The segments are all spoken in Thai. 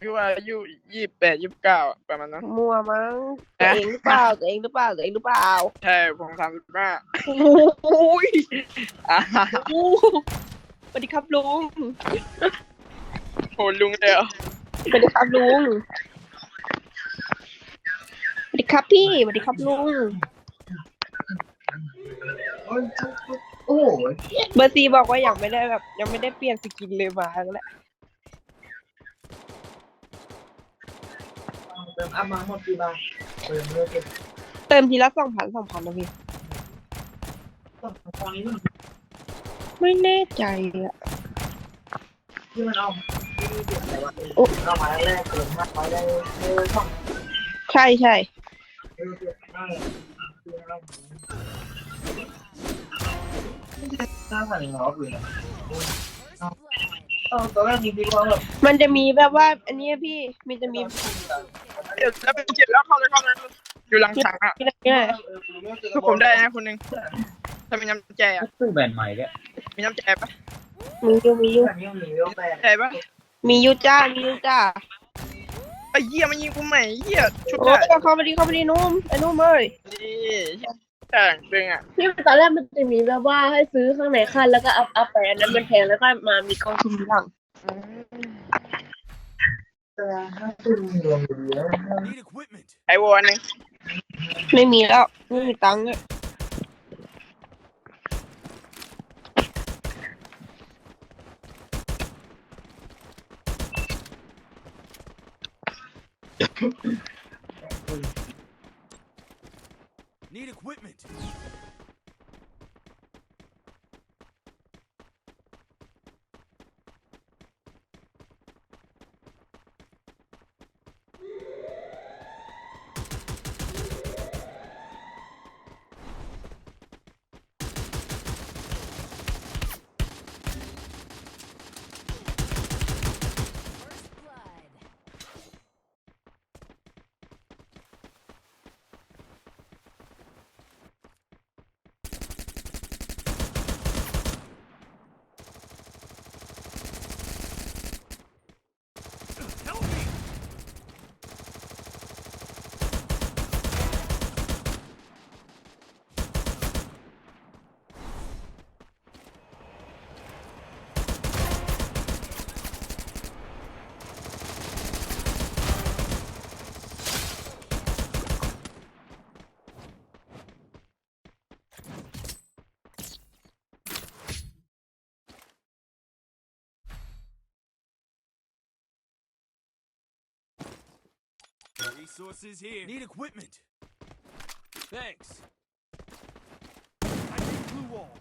คือว่าอายุยี่สิบแปดยี่สิบเก้าประมาณนั้น มัวมั้งตัวเองหรือเปล่าตัวเองหรือเปล่าตัวเองหรือเปล่าใช่ผมทำสิบห้าโอ้ยอ่าโอ้สวัสดีครับลุงโหลุงเดียวสวัสดีครับลุงสวัสดีครับพี่สวัสดีครับลุงโอ้โหเบอร์ซีบอกว่ายังไม่ได้แบบ ยังไม่ได้เปลี่ยนสกินเลยมาแล้วแหละ เติมอัพมาหมดกี่บาทเติมเลือดเก็บเติมทีละสองพันสองพันนะพี่ ต้องตอนนี้มันไม่แน่ใจอะที่มันเอาที่เดือดแต่ว่าเอามาแรกเติมห้าร้อยได้เลยสองใช่ใช่เออเดือดมากที่เราห้าพันหนึ่งร้อยเลยเออตอนแรกมีพี่ว่าแบบมันจะมีแบบว่า อันนี้พี่มันจะมี เดี๋ยวแล้วเป็นเจ็ดแล้วเข้าเลยเข้าเลยอยู่หลังถังอะทุกผมได้นะคนหนึ่งถ้ามีน้ำใจอะซื้อแบรนด์ใหม่เนี่ยมีน้ำใจปะมียูมียูแบบนี้มีเรื่องแปดใจปะมียูจ้ามียูจ้าไอ้เหี้ยมันยิงกูใหม่เหี้ยชุดโอ้เข้ามาดีเข้ามาดีนุ่มไอ้นุ่มเอ้ยนี่แต่งตึงอะที่ตอนแรกมันจะมีแบบว่าให้ซื้อข้างในขั้นแล้วก็อัพอัพไปอันนั้นมันแพงแล้วก็มามีกองทุนหลัง ไอวอนหนึ่งไม่มีแล้ว ไม่มีตังค์เลย 'Resources here. Need equipment. Thanks. I need blue wall.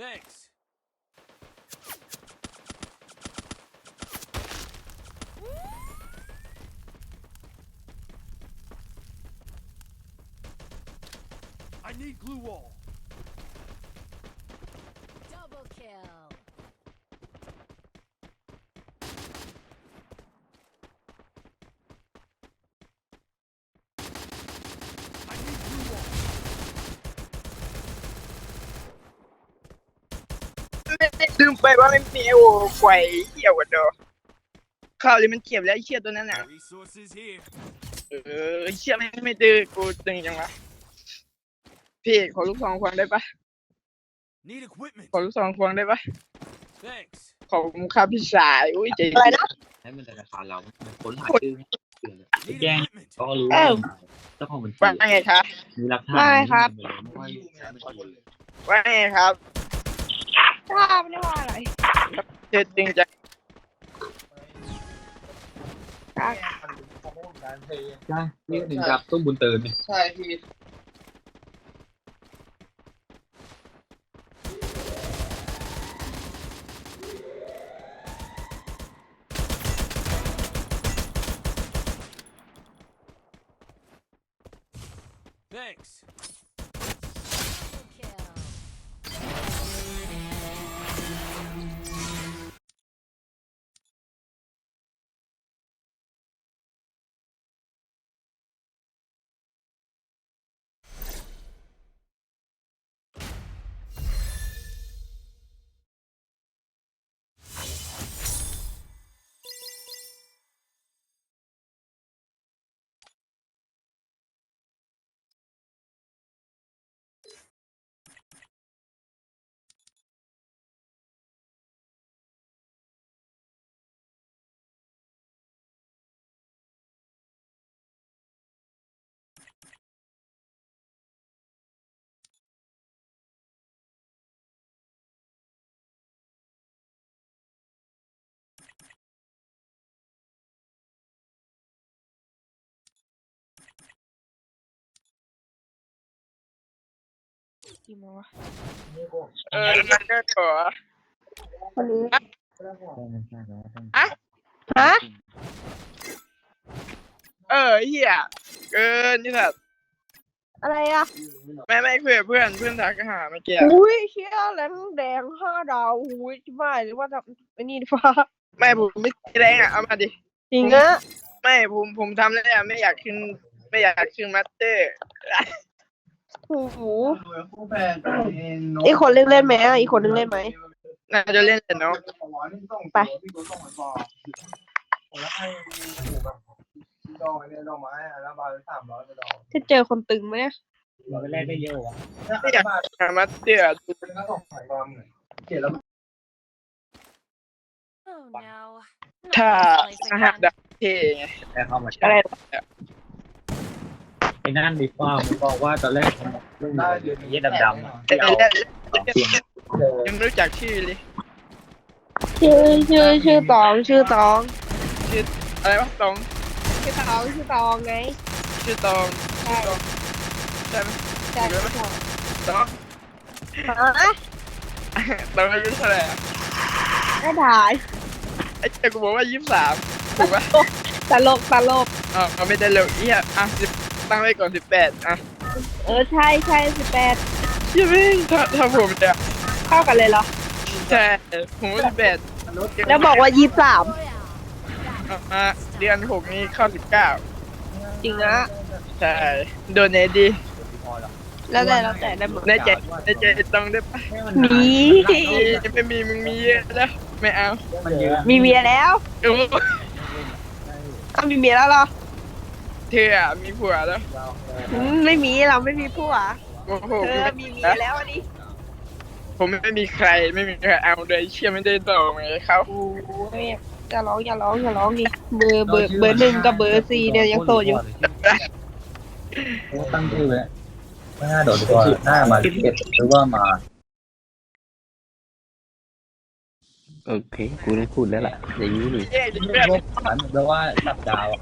Thanks. I need glue wall. ลืมไปว่าไม่มีไอโวไฟเหี้ยวันเดอข้าวเลยมันเก็บแล้วไอ้เชี่ยตัวนั้นอะ Resources here. เออไอ้เชี่ยไม่ไม่ตื้อกูตึงจังวะพี่ขอลูกซองควงได้ปะ Need equipment. ขอลูกซองควงได้ปะ Thanks. ขอบคุณครับพี่ชายอุ้ยใจอะไรนะ ให้มันธนาคารเรามันค้นหาชื่อ Need Yeah. equipment. ก็รู้เอ้าเจ้าของบัญชีว่าไงคะ มีหลักฐานว่าไงครับ ไม่ว่าใช้บัญชีเลยว่าไงครับ กล้าไม่ได้ว่าอะไรเจ็ดจริงจังกล้าใช่นี่หนึ่งดับต้องบุญเติมนี่ยใช่พี่ นี่กูเออมันก็ขอคนนี้อะฮะ เออเฮียเกินนี่สัตว์อะไรอะไม่ไม่คุยกับเพื่อนเพื่อนทักหาเมื่อกี้อุ้ยเชี่ยแรงแดงห้าดาวอุ้ยไม่หรือว่าทำไอ้นี่ดีฟ้าไม่ผมไม่แรงอะเอามาดิจริงอะไม่ผมผมทำแล้วอะไม่อยากขึ้น ไม่อยากขึ้นมาสเตอร์ โอ้โหคู่แฟนอีกคนเล่นเล่นไหมอะอีกคนนึงเล่นไหมน่าจะเล่นแต่เนาะไปพี่กูส่งมาต่อแล้วให้แบบดอกเนี่ยดอกไม้อะแล้วบาทสามร้อยไปดอกจะเจอคนตึงไหมเนี่ยเราไปแรกได้เยอะวะไม่อยากหามาสเตอร์เป็นก็ส่งสายความเหมือนเขียนแล้ว Oh no. ถ้า Place อาหาร again. ดักเทไงแต่เข้ามาอะไร ไอ้นั่นดีฟ้ามันบอกว่าตอนแรกมันได้เยี่ยดำๆอะแต่ที่เอาแรกสองเสียงยังไม่รู้จักชื่อเลย ชื่อชื่อชื่อตองชื่อตองอะไรวะตอง ชื่อตองชื่อตองไงชื่อตองใช่ใช่ไหมใช่ตองฮะตองอายุเท่าไหร่อะไม่ได้ไอ้เจ้ากูบอกว่ายี่สิบสามถูกปะตลกตลกอ๋อเอาไม่ได้เร็วเอี้ยอะสิบ ตั้งไว้ก่อนสิบแปดอะเออใช่ใช่สิบแปดเชี่ยไม่ถ้าถ้าผมเนี่ยเข้ากันเลยเหรอ ใช่ผมว่าสิบแปดแล้วบอกว่ายี่สาม Royale. อะเดือนหกนี้เข้าสิบเก้าจริงนะใช่โดนเนดีแล้วแต่แล้วแต่ได้หมดในใจในใจต้องได้ปะมีไม่มีมึงมีเยอะแล้วไม่เอามันเยอะมีเมียแล้วโอ้อ้าวมีเมียแล้วเหรอ เธออะมีผัวแล้วอืมไม่มีเราไม่มีผัวโอ้โหเธอมีเมียแล้วอันนี้ผมไม่มีใครไม่มีใครเอาเลยเชื่อไม่ได้ต่อไงเขาโอ้ยอย่าร้องอย่าร้องอย่าร้องดิเบอร์เบอร์เบอร์หนึ่งกับเบอร์สี่เนี่ยยังโสดอยู่โอ้ตั้งชื่อไว้ไม่น่าโดดดีกว่าหน้ามาเก็บหรือว่ามา โอเค กูต้องพูดแล้วล่ะอย่างนี้นี่แย่ดิเพื่อนพวกฝันแปลว่าสับดาวอะ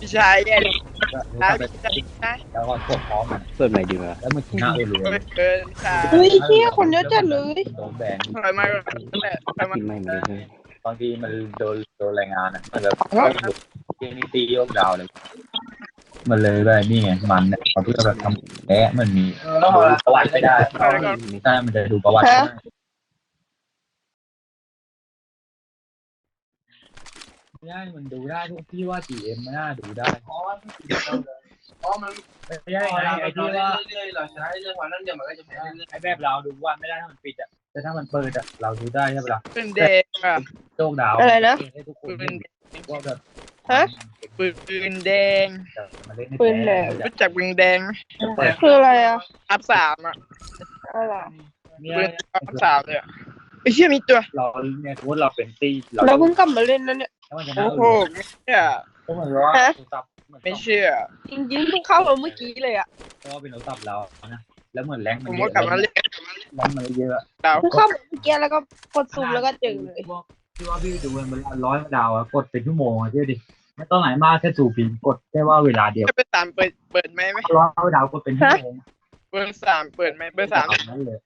พี่ชายแย่ดิก็ตายไปพี่ชายนะแล้วก็พวกพร้อมมันเปิดใหม่ดีกว่าแล้วมันชนะเอเลยเกินพี่ชายเฮ้ยเชี่ยคนเยอะจัดเลยโดนแบนถอยมาก่อนนั่นแหละถอยมไม่เหมือนกันเลยบางทีมันโดนโดนแรงงานอะมันแบบเกมนี้ตียกดาวเลย มันเลยแบบนี่ไงมันเนี่ยเขาเพื่อแบบทำแพ้มันมีดูประวัติไม่ได้ถอยก่อนใช่มันจะดูประวัติ ไม่ได้ไม่ได้มันดูได้ทุกที่ว่า GM มันน่าดูได้อ๋ออ๋อมันไม่ใช่ไงไอ้ที่ว่าเรื่อยๆเราใช้เรื่องความนั้นเดี๋ยวมันก็จะแพ้เรื่อยไอ้แบบเราดูว่าไม่ได้ถ้ามันปิดอะแต่ถ้ามันเปิดอะเราดูได้ใช่ปะล่ะเป็นแดงอะโชคดาวอะไรนะให้ทุกคนปืนว่าแบบฮะปืนปืนแดงมันเล่นปืนแดงรู้จักปืนแดงไหมคืออะไรอะอัพสามอะอะไรเนี่ยปืนอัพสามเลยอะไอ้เชี่ยมีตัวเราเนี่ยสมมติเราเป็นตีเราเราเพิ่งกลับมาเล่นนั่นเนี่ย แล้วมันจะโอ้น่าโหไม่เชื่อเพราะมันว่าฮะโทรศัพท์เหมือนไม่เชื่อ จริงๆเพิ่งเข้ามาเมื่อกี้เลยอะเพราะว่าเป็นโทรศัพท์เรานะแล้วเหมือนแรงผมันมเยว่าอะกลับมาเล่นแรงมันเยอะดาวเพิ่งเข้ามาเมื่อกี้แล้วก็กดซูมแล้วก็เจอเลยพวกที่ว่าพี่ดูมันร้อยดาวอะกดเป็นชั่วโมงอะเชื่อดิไม่ต้องไหนมากแค่สูบปีกดแค่ว่าเวลาเดียวจะไปตามเปิดเปิดไหมไหมร้อยดาวกดเป็นชั่วโมง เบอร์สามเปิดไหมเบอร์สามนั่นเลย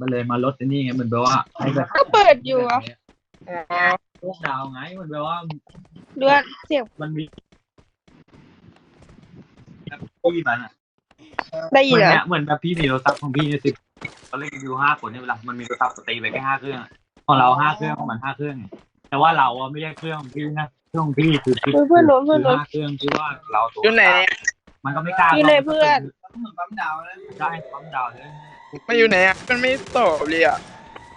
มันเลยมาลดไอ้นี่ไงมันแปลว่าให้แบบ ก็เปิดอยู่อะอ๋อ โชคดาวไงมันแปลว่า เลือดเสียงมันมีที่มันอะได้เหยิมืนอนอะเนี้ยเหมือนแบบพี่มีโทรศัพท์ของพี่เนี่ยสิบเราเล่นกันอยู่ห้าคนเนี่ยเวลามันมีโทรศัพท์สตรีไปแค่ห้าเครื่องอะของเราห้าเครื่องของมันห้าเครื่องไงแต่ว่าเราอะไม่ใช่เครื่องของพี่นะเครื่องของพี่คือคือเพื่อนล้มเพื่อนล้มห้าเครื่องที่ว่าเราตัวอยู่ไหนเนี่ยมันก็ไม่กล้าอยู่ไหนเพื่อน เหมือนปั๊มดาวนะ ได้ปั๊มดาวเลยมาอยู่ไหนอะ มันไม่ตอบเลยอะ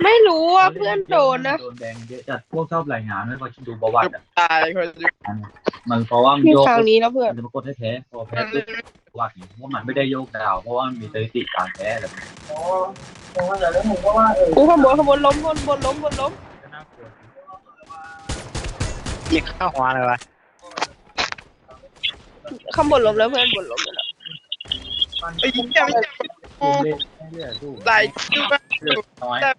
ไม่รู้ว่าเพื่อนโดนนะโดนแดงเยอะจัดพวกชอบรายงานไม่พอดูประวัติอะตายคนเดียวมันเพราะว่ามันมีโยกทางนี้แล้วเพื่อนมันจะมากดให้แท้พอแพ้ปุ๊บประวัติเพราะมันไม่ได้โยกดาว เพราะว่ามันมีสถิติการแพ้อะไรแบบนี้โอ้ผมว่าแต่แล้วผมก็ว่าเออกูขางบวนขางบวนล้มบนบนล้มบนล้มก็น่ากลัวยิงเข้าหัวเลยวะข้างบนล้มแล้วเพื่อนบนล้มแล้วไอ้ยิงแค่ไม่เล่นเล่นเล่นสู้ตายชื่อว่าเลือดน้อยแต่